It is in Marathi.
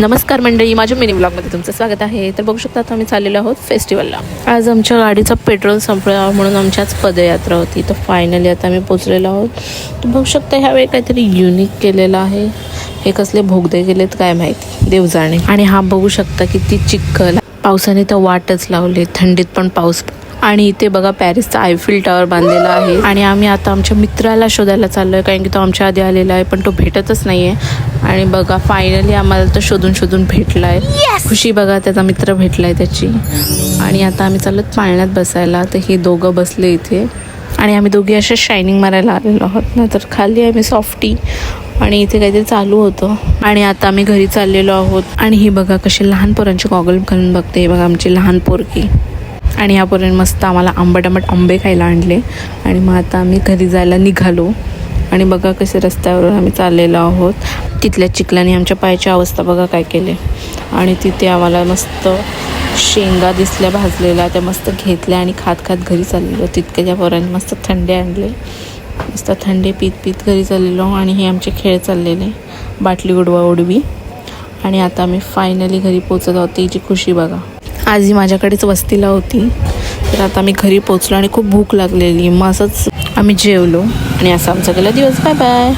नमस्कार मंडळी माझ्या मिनी ब्लॉगमध्ये तुमचं स्वागत आहे. तर बघू शकता आता आम्ही चाललेलो आहोत फेस्टिवलला. आज आमच्या गाडीचा पेट्रोल संपला म्हणून आमच्याच पदयात्रा होती. तर फायनली आता आम्ही पोचलेलो आहोत. तर बघू शकता ह्यावेळी काहीतरी युनिक केलेलं आहे. हे कसले भोगदे गेलेत काय माहिती? देव जाणे आणि हा बघू शकता किती चिखल. पावसाने तर वाटच लावली थंडीत पण पाऊस आणि इथे बघा पॅरिसचा आयफिल टॉवर बांधलेला आहे. आणि आम्ही आता आमच्या मित्राला शोधायला चाललोय कारण की तो आमच्या आधी आलेला आहे पण तो भेटतच नाहीये. आणि बघा फायनली आम्हाला तो शोधून शोधून भेटलाय. खुशी बघा त्याचा मित्र भेटलाय त्याची. आणि आता आम्ही चालत पाळण्यात बसायला तर हे दोघं बसले इथे. आणि आम्ही दोघी असे शायनिंग मारायला आलेलो आहोत ना तर खाली आम्ही सॉफ्टी आणि इथे काहीतरी चालू होतं. आणि आता आम्ही घरी चाललेलो आहोत. आणि ही बघा कशी लहान पोरांची गॉगल घालून बघते हे बघा आमची लहान पोरकी आणि यापर्यंत मस्त आम्हाला आंबट आंबट आंबे खायला आणले. आणि मग आता आम्ही घरी जायला निघालो. आणि बघा कसे रस्त्यावरून आम्ही चाललेलो आहोत. तिथल्या चिखलाने आमच्या पायाची अवस्था बघा काय केले. आणि तिथे आम्हाला मस्त शेंगा दिसल्या भाजलेल्या त्या मस्त घेतल्या आणि खात खात घरी चाललेलो. तितके त्या पोरांनी मस्त थंडे आणले. मस्त थंडे पीत पीत घरी चाललेलो आणि हे आमचे खेळ चाललेले. बाटली उडवा उडवी. आणि आता आम्ही फायनली घरी पोचत आहोत. त्याची खुशी बघा. आज ही माझ्याकडेच वस्तीला होती. तर आता आम्ही घरी पोचलो आणि खूप भूक लागलेली. मग असंच आम्ही जेवलो. आणि असा आमचा गेला दिवस. Bye bye